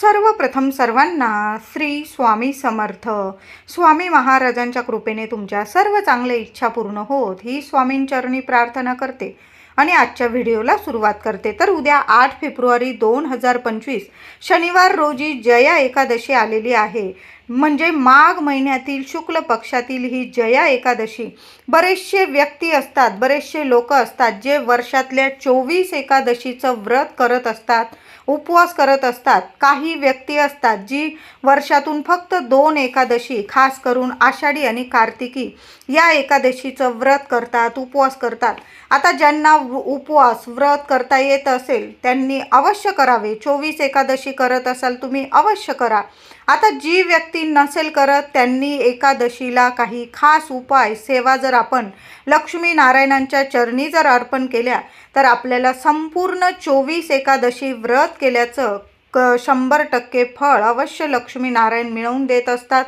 सर्वप्रथम सर्वांना श्री स्वामी समर्थ. स्वामी महाराजांच्या कृपेने तुमच्या सर्व चांगल्या इच्छा पूर्ण होत. ही स्वामींचरणी प्रार्थना करते आणि आजच्या व्हिडिओला सुरुवात करते. तर उद्या आठ फेब्रुवारी दोन हजार पंचवीस शनिवार रोजी जया एकादशी आलेली आहे. म्हणजे माघ महिन्यातील शुक्ल पक्षातील ही जया एकादशी बरेचसे व्यक्ती असतात बरेचसे लोक असतात जे वर्षातल्या चोवीस एकादशीचं व्रत करत असतात. उपवास करत असतात. काही व्यक्ती असतात जी वर्षातून फक्त दोन एकादशी खास करून आषाढी आणि कार्तिकी या एकादशीचं व्रत करतात उपवास करतात. आता ज्यांना उपवास व्रत करता येत असेल त्यांनी अवश्य करावे. चोवीस एकादशी करत असाल तुम्ही अवश्य करा. आता जी व्यक्ती नसेल करत त्यांनी एकादशीला काही खास उपाय सेवा जर आपण लक्ष्मी नारायणांच्या चरणी जर अर्पण केल्या तर आपल्याला संपूर्ण चोवीस एकादशी व्रत केल्याचं क शंभर टक्के फळ अवश्य लक्ष्मी नारायण मिळवून देत असतात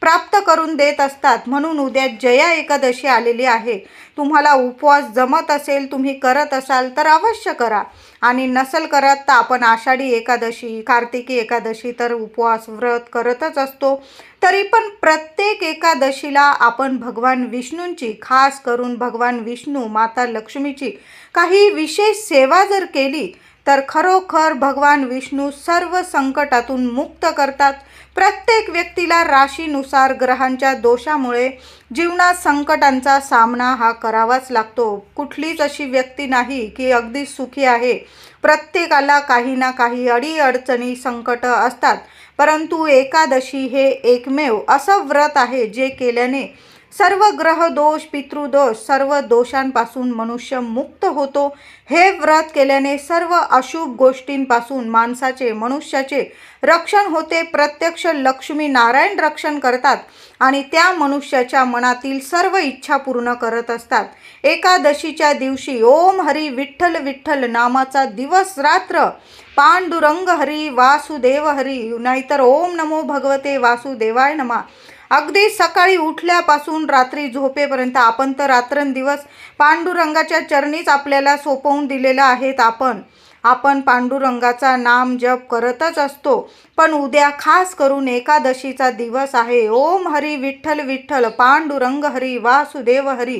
प्राप्त करून देत असतात. म्हणून उद्या जया एकादशी आलेली आहे. तुम्हाला उपवास जमत असेल तुम्ही करत असाल तर अवश्य करा. आणि नसल करत तर आपण आषाढी एकादशी कार्तिकी एकादशी तर उपवास व्रत करतच असतो. तरी पण प्रत्येक एकादशीला आपण भगवान विष्णूंची खास करून भगवान विष्णू माता लक्ष्मीची काही विशेष सेवा जर केली तर खरोखर भगवान विष्णू सर्व संकटातून मुक्त करतात. प्रत्येक व्यक्तीला राशीनुसार ग्रहांच्या दोषामुळे जीवनात संकटांचा सामना हा करावाच लागतो. कुठलीच अशी व्यक्ती नाही की अगदी सुखी आहे. प्रत्येकाला काही ना काही अडीअडचणी संकट असतात. परंतु एकादशी हे एकमेव असं व्रत आहे जे केल्याने सर्व ग्रह दोष पितृदोष सर्व दोषांपासून मनुष्य मुक्त होतो. हे व्रत केल्याने सर्व अशुभ गोष्टींपासून माणसाचे मनुष्याचे रक्षण होते. प्रत्यक्ष लक्ष्मी नारायण रक्षण करतात आणि त्या मनुष्याच्या मनातील सर्व इच्छा पूर्ण करत असतात. एकादशीच्या दिवशी ओम हरी विठ्ठल विठ्ठल नामाचा दिवस रात्र. पांडुरंग हरी वासुदेव हरी नाहीतर ओम नमो भगवते वासुदेवाय नमा. अगदी सकाळी उठल्यापासून रात्री झोपेपर्यंत आपण तर रात्रंदिवस पांडुरंगाच्या चरणीच आपल्याला सोपवून दिलेलं आहेत आपण. आपण पांडुरंगाचा नाम जप करतच असतो पण उद्या खास करून एकादशीचा दिवस आहे. ओम हरी विठ्ठल विठ्ठल पांडुरंग हरी वासुदेव हरी.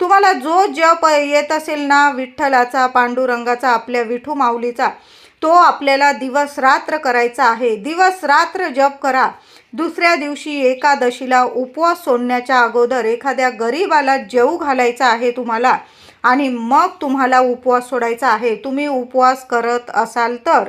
तुम्हाला जो जप येत असेल ना विठ्ठलाचा पांडुरंगाचा आपल्या विठू माऊलीचा तो आपल्याला दिवस रात्र करायचा आहे. दिवस रात्र जप करा. दुसऱ्या दिवशी एकादशीला उपवास सोडण्याच्या अगोदर एखाद्या गरीबाला जेऊ घालायचा आहे तुम्हाला आणि मग तुम्हाला उपवास सोडायचा आहे. तुम्ही उपवास करत असाल तर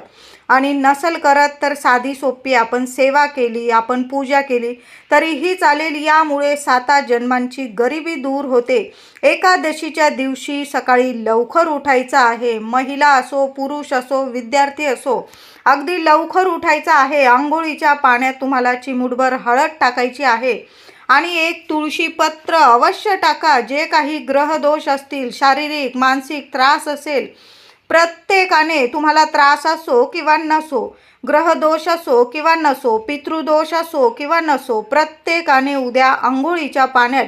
आणि नसल करत तर साधी सोपी आपण सेवा केली आपण पूजा केली तरीही चालेल. यामुळे साता जन्मांची गरिबी दूर होते. एकादशीच्या दिवशी सकाळी लवकर उठायचं आहे. महिला असो पुरुष असो विद्यार्थी असो अगदी लवकर उठायचं आहे. आंघोळीच्या पाण्यात तुम्हाला चिमुटभर हळद टाकायची आहे. आणि एक तुळशी पत्र अवश्य टाका. जे काही ग्रहदोष असतील शारीरिक मानसिक त्रास असेल प्रत्येकाने तुम्हाला त्रास असो किंवा नसो ग्रहदोष असो किंवा नसो पितृदोष असो किंवा नसो प्रत्येकाने उद्या आंघोळीच्या पाण्यात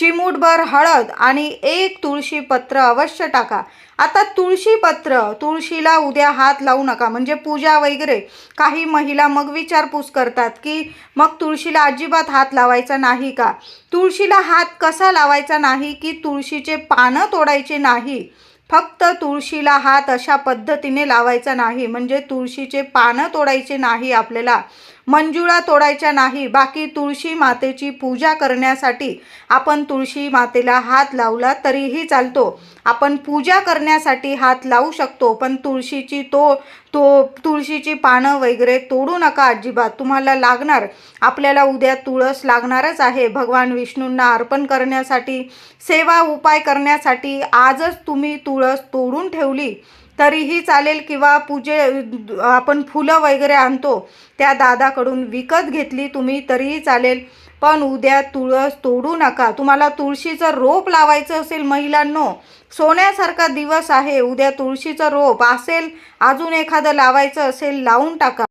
चिमूटभर हळद आणि एक तुळशी पत्र अवश्य टाका. आता तुळशी पत्र तुळशीला उद्या हात लावू नका. म्हणजे पूजा वगैरे काही महिला मग विचारपूस करतात की मग तुळशीला अजिबात हात लावायचा नाही का? तुळशीला हात कसा लावायचा नाही की तुळशीचे पानं तोडायचे नाही? फक्त तुळशीला हात अशा पद्धतीने लावायचा नाही. म्हणजे तुळशीचे पानं तोडायचे नाही आपल्याला. मंजुळा तोडायच्या नाही बाकी तुळशी मातेची पूजा करण्यासाठी आपण तुळशी मातेला हात लावला तरीही चालतो. आपण पूजा करण्यासाठी हात लावू शकतो पण तुळशीची तो तो तुळशीची पानं वगैरे तोडू नका अजिबात. तुम्हाला लागणार आपल्याला उद्या तुळस लागणारच आहे. भगवान विष्णूंना अर्पण करण्यासाठी सेवा उपाय करण्यासाठी आजच तुम्ही तुळस तोडून ठेवली. तरीही चालेल किंवा पूजे आपण फुलं वगैरे आणतो त्या दादाकडून विकत घेतली तुम्ही तरीही चालेल. पण उद्या तुळस तोडू नका. तुम्हाला तुळशीचं रोप लावायचं असेल महिलांनो. सोन्यासारखा दिवस आहे. उद्या तुळशीचं रोप असेल अजून एखादं लावायचं असेल लावून टाका.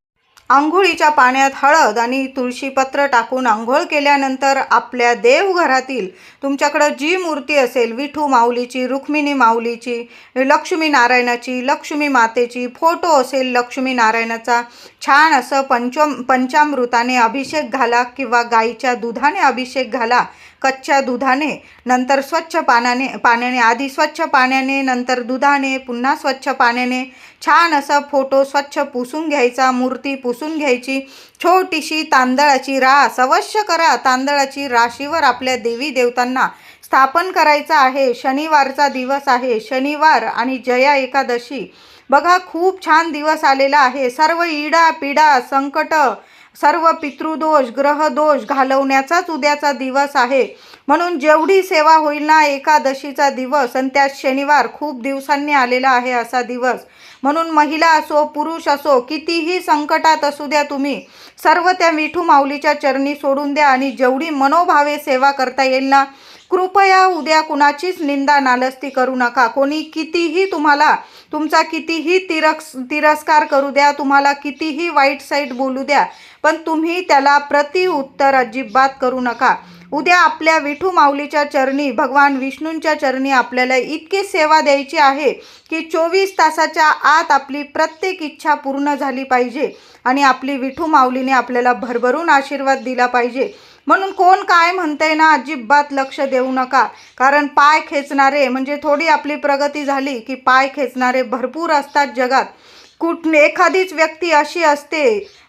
आंघोळीच्या पाण्यात हळद आणि तुळशीपत्र टाकून आंघोळ केल्यानंतर आपल्या देवघरातील तुमच्याकडं जी मूर्ती असेल विठू माऊलीची रुक्मिणी माऊलीची लक्ष्मी नारायणाची लक्ष्मी मातेची फोटो असेल लक्ष्मी नारायणाचा छान असं पंचम पंचामृताने अभिषेक घाला किंवा गाईच्या दुधाने अभिषेक घाला कच्च्या दुधाने नंतर स्वच्छ पाण्याने पाण्याने आधी स्वच्छ पाण्याने नंतर दुधाने पुन्हा स्वच्छ पाण्याने. छान असा फोटो स्वच्छ पुसून घ्यायचा मूर्ती पुसून घ्यायची. छोटीशी तांदळाची रास अवश्य करा. तांदळाची राशीवर आपल्या देवी देवतांना स्थापन करायचं आहे. शनिवारचा दिवस आहे. शनिवार आणि जया एकादशी. बघा खूप छान दिवस आलेला आहे. सर्व इडा पिडा संकट सर्व पितृदोष ग्रहदोष घालवण्याचाच उद्याचा दिवस आहे. म्हणून जेवढी सेवा होईल ना एकादशीचा दिवस आणि त्यात शनिवार खूप दिवसांनी आलेला आहे असा दिवस. म्हणून महिला असो पुरुष असो कितीही संकटात असू द्या तुम्ही सर्व त्या मिठू माऊलीच्या चरणी सोडून द्या आणि जेवढी मनोभावे सेवा करता येईल ना कृपया उद्या कुणाचीच निंदा नालस्ती करू नका. कोणी कितीही तुम्हाला तुमचा कितीही तिरक्स तिरस्कार करू द्या तुम्हाला कितीही वाईट साईट बोलू द्या पण तुम्ही त्याला प्रतिउत्तर अजिबात करू नका. उद्या आपल्या विठू माऊलीच्या चरणी भगवान विष्णूंच्या चरणी आपल्याला इतकी सेवा द्यायची आहे की चोवीस तासाच्या आत आपली प्रत्येक इच्छा पूर्ण झाली पाहिजे आणि आपली विठू माऊलीने आपल्याला भरभरून आशीर्वाद दिला पाहिजे. म्हणून कोण काय म्हणतंय ना अजिबात लक्ष देऊ नका. कारण पाय खेचणारे म्हणजे थोडी आपली प्रगती झाली की पाय खेचणारे भरपूर असतात जगात. कुठ एखादीच व्यक्ती अशी असते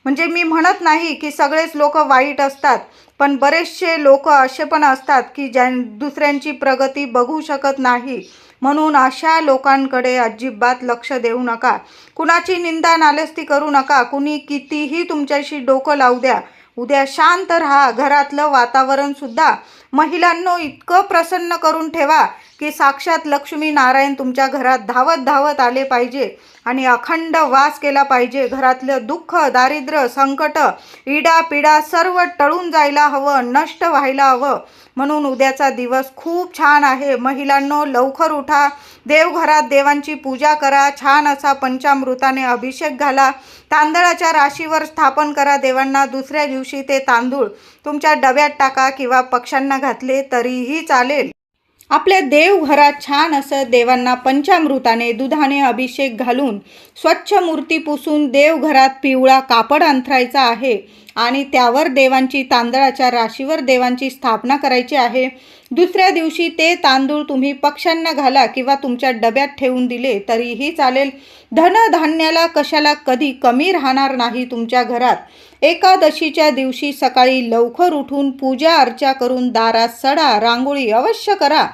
म्हणजे मी म्हणत नाही की सगळेच लोक वाईट असतात पण बरेचसे लोक असे पण असतात की ज्या दुसऱ्यांची प्रगती बघू शकत नाही. म्हणून अशा लोकांकडे अजिबात लक्ष देऊ नका. कुणाची निंदा नालस्ती करू नका. कुणी कितीही तुमच्याशी डोकं लावू द्या. उद्या शांत राहा. घरातलं वातावरणसुद्धा महिलांनो इतकं प्रसन्न करून ठेवा. की साक्षात लक्ष्मी नारायण तुमच्या घरात धावत धावत आले पाहिजे आणि अखंड वास केला पाहिजे. घरातलं दुःख दारिद्र्य संकट इडा पिडा सर्व टळून जायला हवं नष्ट व्हायला हवं. म्हणून उद्याचा दिवस खूप छान आहे. महिलांनो लवकर उठा. देवघरात देवांची पूजा करा. छान असा पंचामृताने अभिषेक घाला. तांदळाच्या राशीवर स्थापन करा देवांना. दुसऱ्या दिवशी ते तांदूळ तुमच्या डब्यात टाका किंवा पक्ष्यांना घातले तरीही चालेल. आपल्या देवघरात छान असं देवांना पंचामृताने दुधाने अभिषेक घालून स्वच्छ मूर्ती पुसून देवघरात पिवळा कापड अंथरायचा आहे आणि त्यावर देवांची तांदळाच्या राशीवर देवांची स्थापना करायची आहे. दुसऱ्या दिवशी ते तांदूळ तुम्ही पक्ष्यांना घाला किंवा तुमच्या डब्यात ठेवून दिले तरीही चालेल. धनधान्याला कशाला कधी कमी राहणार नाही तुमच्या घरात. एकादशीच्या दिवशी सकाळी लवकर उठून पूजा अर्चा करून दारात सडा रांगोळी अवश्य करा.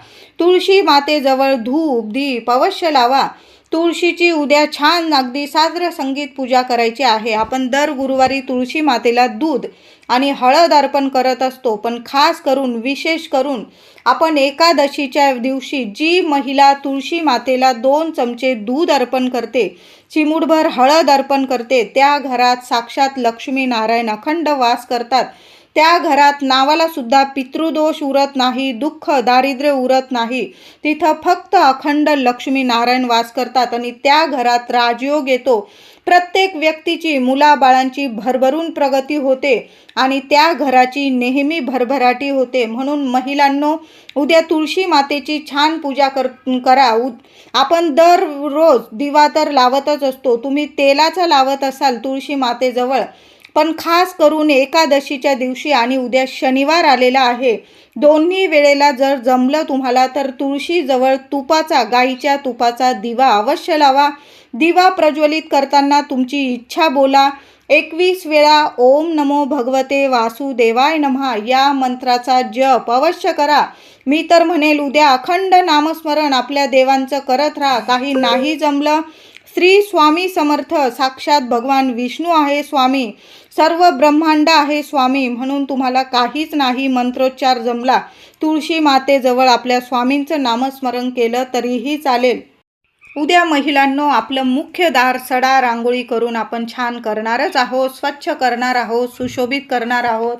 तुळशी मातेजवळ धूप दीप अवश्य लावा. तुळशीची उद्या छान अगदी साजरं संगीत पूजा करायची आहे. आपण दर गुरुवारी तुळशी मातेला दूध आणि हळद अर्पण करत असतो. पण खास करून विशेष करून आपण एकादशीच्या दिवशी जी महिला तुळशी मातेला दोन चमचे दूध अर्पण करते चिमूटभर हळद अर्पण करते त्या घरात साक्षात लक्ष्मी नारायण अखंड वास करतात. त्या घरात नावाला सुद्धा पितृदोष उरत नाही दुःख दारिद्र्य उरत नाही. तिथं फक्त अखंड लक्ष्मी नारायण वास करतात आणि त्या घरात राजयोग येतो. प्रत्येक व्यक्तीची मुलाबाळांची भरभरून प्रगती होते आणि त्या घराची नेहमी भरभराटी होते. म्हणून महिलांनो उद्या तुळशी मातेची छान पूजा कर करा. उ आपण दररोज दिवा तर लावतच असतो. तुम्ही तेलाचा लावत असाल तुळशी मातेजवळ पण खास करून एकादशीच्या दिवशी आणि उद्या शनिवार आलेला आहे. दोन्ही वेळेला जर जमलं तुम्हाला तर तुळशीजवळ तुपाचा गाईच्या तुपाचा दिवा अवश्य लावा. दिवा प्रज्वलित करताना तुमची इच्छा बोला. एकवीस वेळा ओम नमो भगवते वासुदेवाय नमहा. या मंत्राचा जप अवश्य करा. मी तर म्हणेल उद्या अखंड नामस्मरण आपल्या देवांचं करत राहा. काही नाही जमलं. श्री स्वामी समर्थ. साक्षात भगवान विष्णू आहे स्वामी. सर्व ब्रह्मांड आहे स्वामी. म्हणून तुम्हाला काहीच नाही मंत्रोच्चार जमला. तुळशी मातेजवळ आपल्या स्वामींचं नामस्मरण केलं तरीही चालेल. उद्या महिलांनो आपलं मुख्य दार सडा रांगोळी करून आपण छान करणारच आहोत स्वच्छ करणार आहोत सुशोभित करणार आहोत.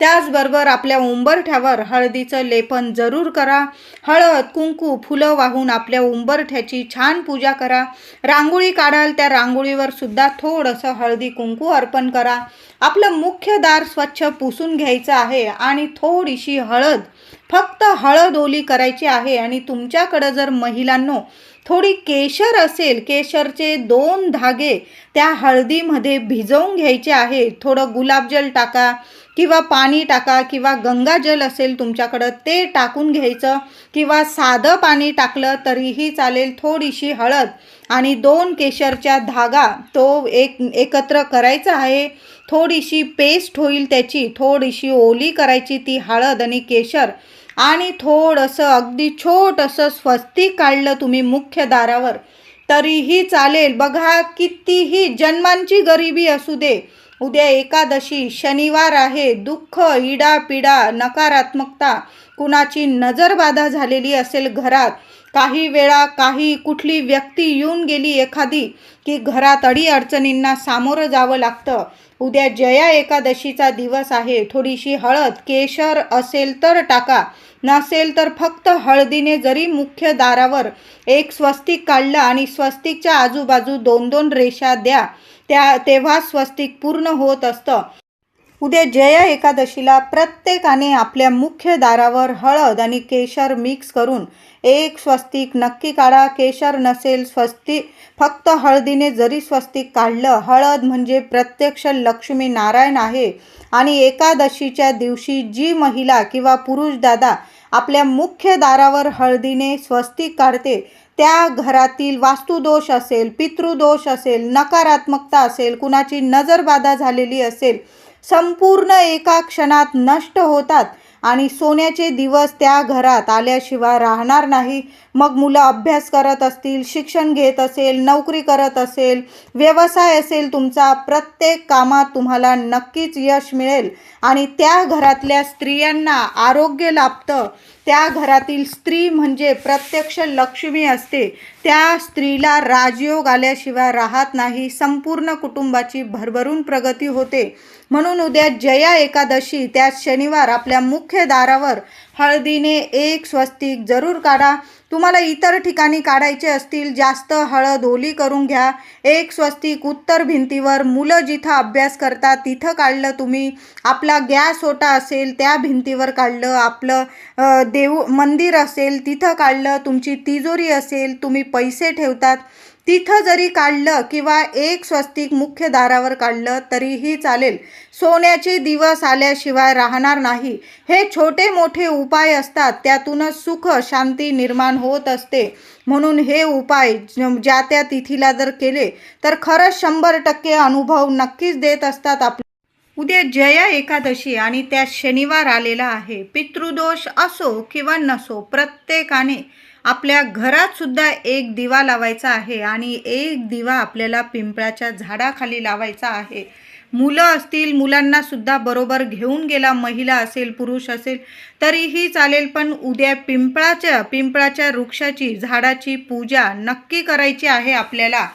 त्याचबरोबर आपल्या उंबरठ्यावर हळदीचं लेपन जरूर करा. हळद कुंकू फुलं वाहून आपल्या उंबरठ्याची छान पूजा करा. रांगोळी काढाल त्या रांगोळीवर सुद्धा थोडंसं हळदी कुंकू अर्पण करा. आपलं मुख्य दार स्वच्छ पुसून घ्यायचं आहे आणि थोडीशी हळद फक्त हळद ओली करायची आहे आणि तुमच्याकडं जर महिलांनो थोडी केशर असेल केशरचे दोन धागे त्या हळदीमध्ये भिजवून घ्यायचे आहे. थोडं गुलाबजल टाका किंवा पाणी टाका किंवा गंगाजल असेल तुमच्याकडं ते टाकून घ्यायचं. किंवा साधं पाणी टाकलं तरीही चालेल थोडीशी हळद आणि दोन केशरच्या धागा तो एक एकत्र करायचा आहे. थोडीशी पेस्ट होईल त्याची थोडीशी ओली करायची ती हळद आणि केशर. आणि थोडंसं अगदी छोटंसं स्वस्तिक काढलं तुम्ही मुख्य दारावर तरीही चालेल. बघा कितीही जन्मांची गरिबी असू दे उद्या एकादशी शनिवार आहे दुःख इडा पिडा नकारात्मकता कुणाची नजरबाधा झालेली असेल घरात. काही वेळा काही कुठली व्यक्ती येऊन गेली एखादी की घरात अडी अडचणींना सामोरं जावं लागतं. उद्या जया एकादशीचा दिवस आहे. थोडीशी हळद केशर असेल तर टाका. नसेल तर फक्त हळदीने जरी मुख्य दारावर एक स्वस्तिक काढलं आणि स्वस्तिकच्या आजूबाजू दोन दोन रेषा द्या त्या तेव्हा स्वस्तिक पूर्ण होत असतं. उद्या जया एकादशीला प्रत्येकाने आपल्या मुख्य दारावर हळद आणि केशर मिक्स करून एक स्वस्तिक नक्की काढा. केशर नसेल स्वस्तिक फक्त हळदीने जरी स्वस्तिक काढलं हळद म्हणजे प्रत्यक्ष लक्ष्मी नारायण आहे. आणि एकादशीच्या दिवशी जी महिला किंवा पुरुष दादा आपल्या मुख्य दारावर हळदीने स्वस्तिक काढते त्या घरातील वास्तुदोष असेल पितृदोष असेल नकारात्मकता असेल कुणाची नजरबाधा झालेली असेल संपूर्ण एका क्षणात नष्ट होतात आणि सोन्याचे दिवस त्या घरात आल्याशिवाय राहणार नाही. मग मुलं अभ्यास करत असतील शिक्षण घेत असेल नोकरी करत असेल व्यवसाय असेल तुमचा प्रत्येक कामात तुम्हाला नक्कीच यश मिळेल. आणि त्या घरातल्या स्त्रियांना आरोग्य लाभतं. त्या घरातील स्त्री म्हणजे प्रत्यक्ष लक्ष्मी असते. त्या स्त्रीला राजयोग आल्याशिवाय राहत नाही. संपूर्ण कुटुंबाची भरभरून प्रगती होते. म्हणून उद्या जया एकादशी त्यात शनिवार आपल्या मुख्य दारावर हळदीने एक स्वस्तिक जरूर काढा. तुम्हाला इतर ठिकाणी काढायचे असतील जास्त हळद ओली करून घ्या. एक स्वस्तिक उत्तर भिंतीवर मुलं जिथं अभ्यास करतात तिथं काढलं तुम्ही. आपला गॅस ओटा असेल त्या भिंतीवर काढलं. आपलं देव देऊ मंदिर असेल तिथं काढलं. तुमची तिजोरी असेल तुम्ही पैसे ठेवतात. तिथं जरी काढलं किंवा एक स्वस्तिक मुख्य दारावर काढलं तरीही चालेल. सोन्याचे दिवस आल्याशिवाय राहणार नाही. हे छोटे मोठे उपाय असतात. त्यातूनच सुख शांती निर्माण होत असते. म्हणून हे उपाय ज्या त्या तिथीला जर केले तर खरंच शंभर टक्के अनुभव नक्कीच देत असतात आप उद्या जया एकादशी आणि त्या शनिवार आलेला आहे. पितृदोष असो किंवा नसो प्रत्येकाने आपल्या घरात सुद्धा एक दिवा लावायचा आहे आणि एक दिवा आपल्याला पिंपळाच्या झाडाखाली लावायचा आहे. मुलं असतील मुलांना सुद्धा बरोबर घेऊन गेला महिला असेल पुरुष असेल तरीही चालेल पण उद्या पिंपळाच्या पिंपळाच्या वृक्षाची झाडाची पूजा नक्की करायची आहे आपल्याला.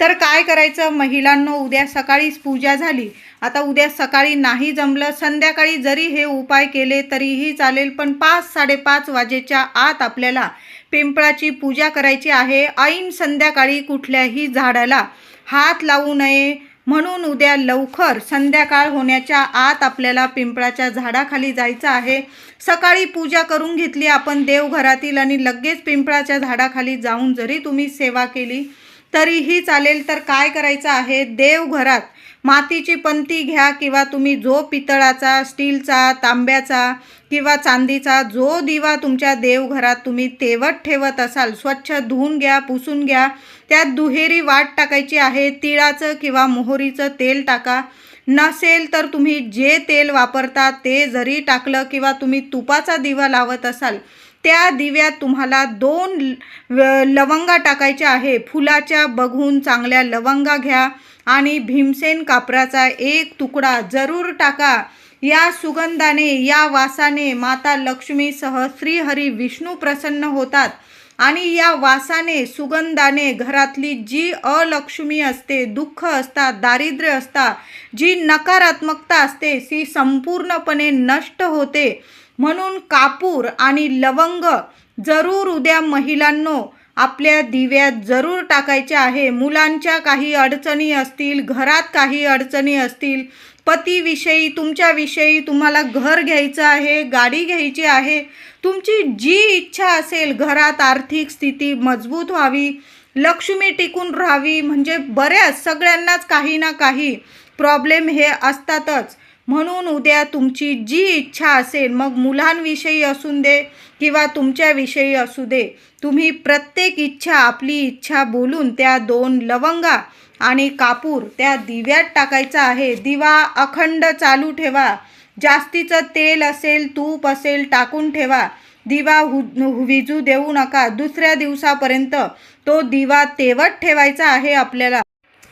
तर काय करायचं? महिलांनो उद्या सकाळीच पूजा झाली. आता उद्या सकाळी नाही जमलं संध्याकाळी जरी हे उपाय केले तरीही चालेल पण पाच साडेपाच वाजेच्या आत आपल्याला पिंपळाची पूजा करायची आहे. ऐन संध्याकाळी कुठल्याही झाडाला हात लावू नये म्हणून उद्या लवकर संध्याकाळ होण्याच्या आत आपल्याला पिंपळाच्या झाडाखाली जायचं आहे. सकाळी पूजा करून घेतली आपण देवघरातील आणि लगेच पिंपळाच्या झाडाखाली जाऊन जरी तुम्ही सेवा केली तरीही चालेल तर काय करायचं आहे? देवघरात मातीची पंती घ्या किंवा तुम्ही जो पितळाचा स्टीलचा तांब्याचा किंवा चांदीचा जो दिवा तुमच्या देवघरात तुम्ही तेवत ठेवत असाल स्वच्छ धुवून घ्या पुसून घ्या. त्यात दुहेरी वाट टाकायची आहे तिळाचं किंवा मोहरीचं तेल टाका. नसेल तर तुम्ही जे तेल वापरता ते जरी टाकलं किंवा तुम्ही तुपाचा दिवा लावत असाल त्या दिव्यात तुम्हाला दोन ल- लवंगा टाकायच्या आहे. फुलाच्या बघून चांगल्या लवंगा घ्या आणि भीमसेन कापराचा एक तुकडा जरूर टाका. या सुगंधाने या वासाने माता लक्ष्मीसह श्रीहरी विष्णू प्रसन्न होतात आणि या वासाने सुगंधाने घरातली जी अलक्ष्मी असते दुःख असतात दारिद्र्य असतात जी नकारात्मकता असते ती संपूर्णपणे नष्ट होते. म्हणून कापूर आणि लवंग जरूर उद्या महिलांनो आपल्या दिव्यात जरूर टाकायचे आहे. मुलांच्या काही अडचणी असतील घरात काही अडचणी असतील पतीविषयी तुमच्याविषयी तुम्हाला घर घ्यायचं आहे गाडी घ्यायची आहे तुमची जी इच्छा असेल घरात आर्थिक स्थिती मजबूत व्हावी लक्ष्मी टिकून राहावी म्हणजे बऱ्याच सगळ्यांनाच काही ना काही प्रॉब्लेम हे असतातच. म्हणून उद्या तुमची जी इच्छा असेल मग मुलांविषयी असून दे किंवा तुमच्याविषयी असू दे तुम्ही प्रत्येक इच्छा आपली इच्छा बोलून त्या दोन लवंगा आणि कापूर त्या दिव्यात टाकायचा आहे. दिवा अखंड चालू ठेवा. जास्तीचं तेल असेल तूप असेल टाकून ठेवा. दिवा हु विजू देऊ नका. दुसऱ्या दिवसापर्यंत तो दिवा तेवत ठेवायचा आहे आपल्याला.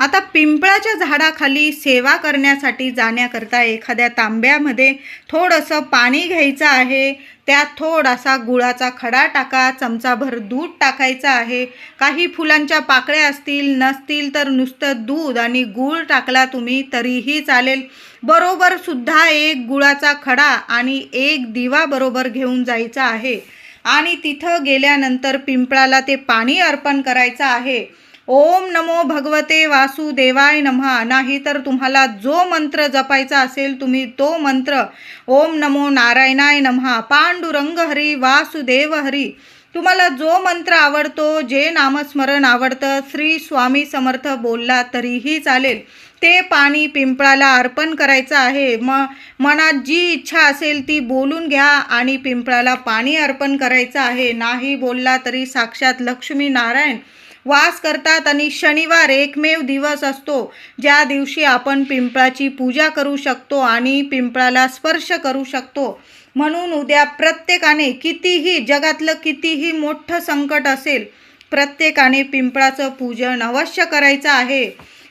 आता पिंपळाच्या झाडाखाली सेवा करण्यासाठी जाण्याकरता एखाद्या तांब्यामध्ये थोडंसं पाणी घ्यायचं आहे. त्यात थोडासा गुळाचा खडा टाका चमचाभर दूध टाकायचं आहे. काही फुलांच्या पाकळ्या असतील नसतील तर नुसतं दूध आणि गूळ टाकला तुम्ही तरीही चालेल. बरोबर सुद्धा एक गुळाचा खडा आणि एक दिवा बरोबर घेऊन जायचा आहे. आणि तिथं गेल्यानंतर पिंपळाला ते पाणी अर्पण करायचं आहे. ओम नमो भगवते वासुदेवाय नमः. नाही तर तुम्हाला जो मंत्र जपायचा असेल तुम्ही तो मंत्र ओम नमो नारायणाय नमः. पांडुरंग हरी वासुदेव हरी. तुम्हाला जो मंत्र आवडतो जे नामस्मरण आवडतं श्री स्वामी समर्थ बोलला तरीही चालेल. ते पाणी पिंपळाला अर्पण करायचं आहे. म मनात जी इच्छा असेल ती बोलून घ्या आणि पिंपळाला पाणी अर्पण करायचं आहे. नाही बोलला तरी साक्षात लक्ष्मी नारायण वास करतात आणि शनिवार एकमेव दिवस असतो. ज्या दिवशी आपण पिंपळाची पूजा करू शकतो आणि पिंपळाला स्पर्श करू शकतो. म्हणून उद्या प्रत्येकाने कितीही जगातलं कितीही मोठं संकट असेल प्रत्येकाने पिंपळाचं पूजन अवश्य करायचं आहे.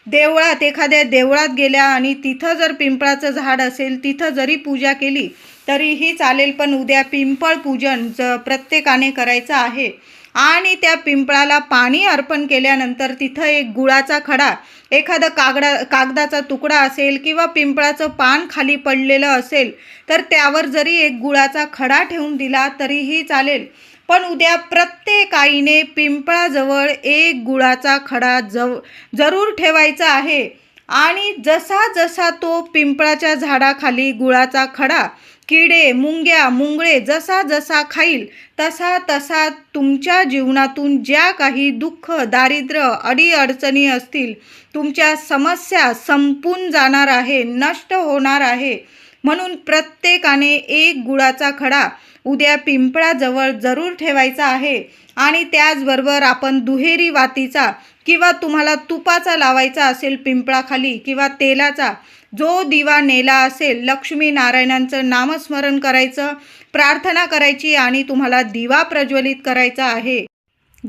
देवळात एखाद्या देवळात गेल्या आणि तिथं जर पिंपळाचं झाड असेल तिथं जरी पूजा केली तरीही चालेल पण उद्या पिंपळ पूजन ज प्रत्येकाने करायचं आहे. आणि त्या पिंपळाला पाणी अर्पण केल्यानंतर तिथं एक गुळाचा खडा एखादा कागडा कागदाचा तुकडा असेल किंवा पिंपळाचं पान खाली पडलेलं असेल तर त्यावर जरी एक गुळाचा खडा ठेवून दिला तरीही चालेल. पण उद्या प्रत्येक आईने पिंपळाजवळ एक गुळाचा खडा जव जरूर ठेवायचा आहे. आणि जसा जसा तो पिंपळाच्या झाडाखाली गुळाचा खडा किडे मुंग्या मुंगळे जसा जसा खाईल तसा तसा तुमच्या जीवनातून ज्या काही दुःख दारिद्र्य अडीअडचणी असतील तुमच्या समस्या संपून जाणार आहे नष्ट होणार आहे. म्हणून प्रत्येकाने एक गुळाचा खडा उद्या पिंपळाजवळ जरूर ठेवायचा आहे. आणि त्याचबरोबर आपण दुहेरी वातीचा किंवा तुम्हाला तुपाचा लावायचा असेल पिंपळाखाली किंवा तेलाचा जो दिवा नेला असेल लक्ष्मी नारायणांचं नामस्मरण करायचं प्रार्थना करायची आणि तुम्हाला दिवा प्रज्वलित करायचा आहे.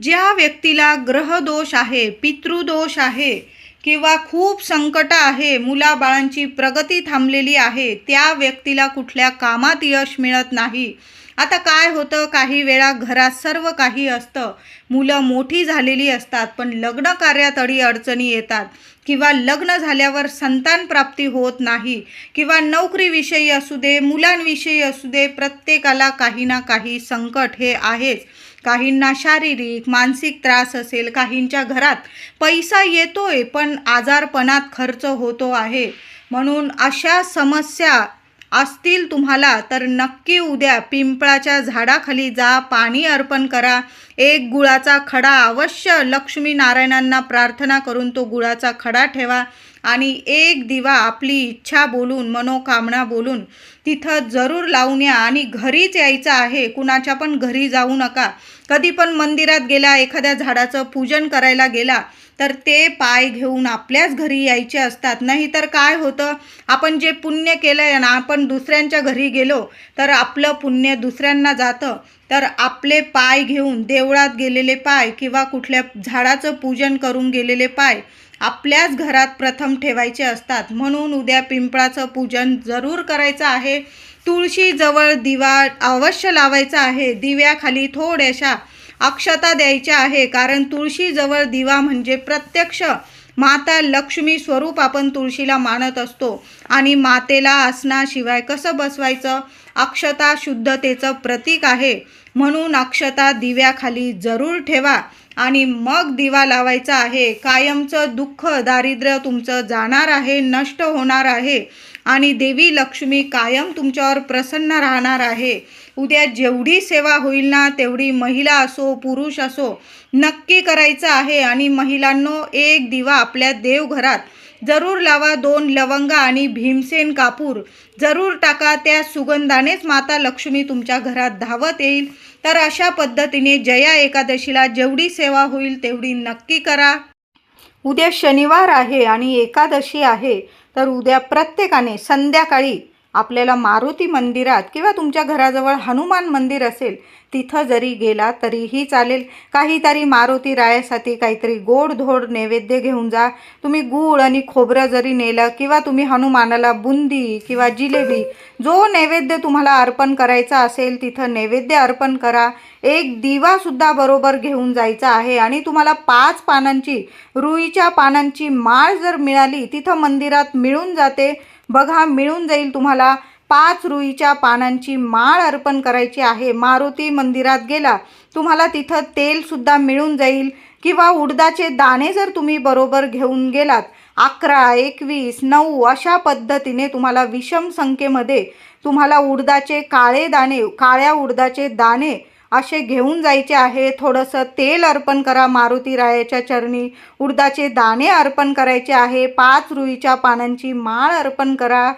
ज्या व्यक्तीला ग्रहदोष आहे पितृदोष आहे किंवा खूप संकट आहे मुलाबाळांची प्रगती थांबलेली आहे त्या व्यक्तीला कुठल्या कामात यश मिळत नाही. आता काय होतं? काही वेळा घरात सर्व काही असतं. मुलं मोठी झालेली असतात पण लग्न कार्यात अडी अडचणी येतात किंवा लग्न झाल्यावर संतान प्राप्ती होत नाही किंवा नोकरीविषयी असू दे मुलांविषयी असू दे प्रत्येकाला काही ना काही संकट हे आहेच. काहींना शारीरिक मानसिक त्रास असेल काहींच्या घरात पैसा येतोय पण आजारपणात खर्च होतो आहे. म्हणून अशा समस्या असतील तुम्हाला तर नक्की उद्या पिंपळाच्या झाडाखाली जा पाणी अर्पण करा. एक गुळाचा खडा अवश्य लक्ष्मी नारायणांना प्रार्थना करून तो गुळाचा खडा ठेवा. आणि एक दिवा आपली इच्छा बोलून मनोकामना बोलून तिथं जरूर लावून या आणि घरीच यायचं आहे. कुणाच्या पण घरी जाऊ नका. कधी पण मंदिरात गेला एखाद्या झाडाचं पूजन करायला गेला तर ते पाय घेऊन आपल्याच घरी यायचे असतात. नाहीतर काय होतं? आपण जे पुण्य केलं आहे ना आपण दुसऱ्यांच्या घरी गेलो तर आपलं पुण्य दुसऱ्यांना जातं. तर आपले पाय घेऊन देवळात गेलेले पाय किंवा कुठल्या झाडाचं पूजन करून गेलेले पाय आपल्याच घरात प्रथम ठेवायचे असतात. म्हणून उद्या पिंपळाचं पूजन जरूर करायचं आहे. तुळशीजवळ दिवा अवश्य लावायचा आहे. दिव्याखाली थोड्याशा अक्षता द्यायच्या आहे. कारण तुळशीजवळ दिवा म्हणजे प्रत्यक्ष माता लक्ष्मी स्वरूप आपण तुळशीला मानत असतो. आणि मातेला आसनाशिवाय कसं बसवायचं? अक्षता शुद्धतेचं प्रतीक आहे. म्हणून अक्षता दिव्याखाली जरूर ठेवा. आणि मग दिवा लावायचा आहे. कायमचं दुःख दारिद्र्य तुमचं जाणार आहे नष्ट होणार आहे. आणि देवी लक्ष्मी कायम तुमच्यावर प्रसन्न राहणार आहे. उद्या जेवढी सेवा होईल ना तेवढी महिला असो पुरुष असो नक्की करायचं आहे. आणि महिलांनो एक दिवा आपल्या देवघरात. जरूर लावा दोन लवंगा आणि भीमसेन कापूर. जरूर टाका त्या सुगंधानेच माता लक्ष्मी तुमच्या घरात धावत येईल. तर अशा पद्धतीने जया एकादशीला जेवढी सेवा होईल तेवढी नक्की करा. उद्या शनिवार आहे आणि एकादशी आहे तर उद्या प्रत्येकाने संध्याकाळी आपल्याला मारुती मंदिरात किंवा तुमच्या घराजवळ हनुमान मंदिर असेल तिथं जरी गेला तरीही चालेल. काहीतरी मारुती रायासाठी काहीतरी गोड धोड नैवेद्य घेऊन जा. तुम्ही गूळ आणि खोबरं जरी नेलं किंवा तुम्ही हनुमानाला बुंदी किंवा जिलेबी जो नैवेद्य तुम्हाला अर्पण करायचा असेल तिथं नैवेद्य अर्पण करा. एक दिवासुद्धा बरोबर घेऊन जायचा आहे आणि तुम्हाला पाच पानांची रुईच्या पानांची माळ जर मिळाली तिथं मंदिरात मिळून जाते. बघा मिळून जाईल तुम्हाला पाच रुईच्या पानांची माळ अर्पण करायची आहे. मारुती मंदिरात गेला तुम्हाला तिथं तेलसुद्धा मिळून जाईल किंवा उडदाचे दाणे जर तुम्ही बरोबर घेऊन गेलात अकरा एकवीस नऊ अशा पद्धतीने तुम्हाला विषम संख्येमध्ये तुम्हाला उडदाचे काळे दाणे काळ्या उडदाचे दाणे असे घेऊन जायचे आहे. थोडंसं तेल अर्पण करा मारुती रायाच्या चरणी. उडदाचे दाणे अर्पण करायचे आहे. पाच रुईच्या पानांची माळ अर्पण करा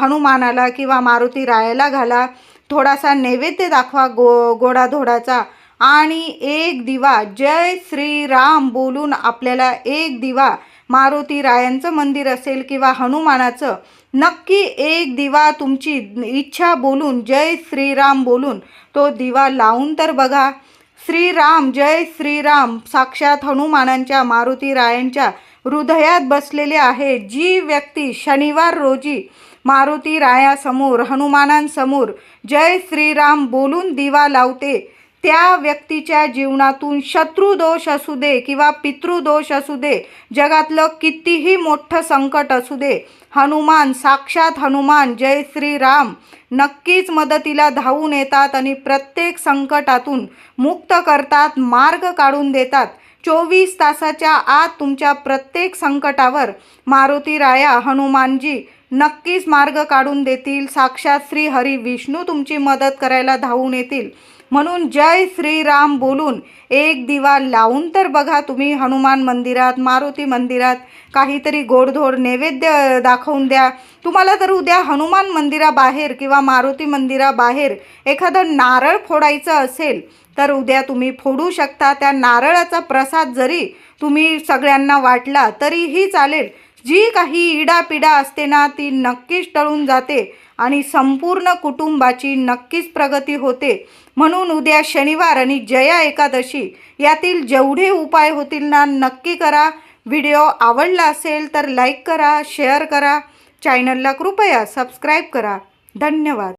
हनुमानाला किंवा मारुती रायाला घाला. थोडासा नैवेद्य दाखवा गो गोडाधोडाचा. आणि एक दिवा जय श्रीराम बोलून आपल्याला एक दिवा. मारुती रायांचं मंदिर असेल किंवा हनुमानाचं नक्की एक दिवा तुमची इच्छा बोलून जय श्रीराम बोलून. तो दिवा लावून तर बघा. श्रीराम जय श्रीराम. साक्षात हनुमानांच्या मारुती रायांच्या हृदयात बसलेले आहे जी व्यक्ती शनिवार रोजी मारुती रायासमोर हनुमानांसमोर जय श्रीराम बोलून दिवा लावते. त्या व्यक्तीच्या जीवनातून शत्रुदोष असू दे किंवा पितृदोष असू दे जगातलं कितीही मोठं संकट असू दे हनुमान साक्षात हनुमान जय श्रीराम नक्कीच मदतीला धावून येतात आणि प्रत्येक संकटातून मुक्त करतात मार्ग काढून देतात. चोवीस तासाच्या आत तुमच्या प्रत्येक संकटावर मारुती राया हनुमानजी नक्कीच मार्ग काढून देतील. साक्षात श्री हरी विष्णू तुमची मदत करायला धावून येतील. म्हणून जय श्रीराम बोलून एक दिवा लावून तर बघा तुम्ही हनुमान मंदिरात मारुती मंदिरात काहीतरी गोडधोड नैवेद्य दाखवून द्या. तुम्हाला तर उद्या हनुमान मंदिराबाहेर किंवा मारुती मंदिराबाहेर एखादं नारळ फोडायचं असेल तर उद्या तुम्ही फोडू शकता. त्या नारळाचा प्रसाद जरी तुम्ही सगळ्यांना वाटला तरीही चालेल. जी काही इडापिडा असते ना ती नक्कीच टळून जाते आणि संपूर्ण कुटुंबाची नक्कीच प्रगती होते. म्हणून उद्या शनिवार आणि जया एकादशी यातील जेवढे उपाय होतील ना नक्की करा. व्हिडिओ आवडला असेल तर लाईक करा शेअर करा. चॅनलला कृपया सबस्क्राईब करा. धन्यवाद.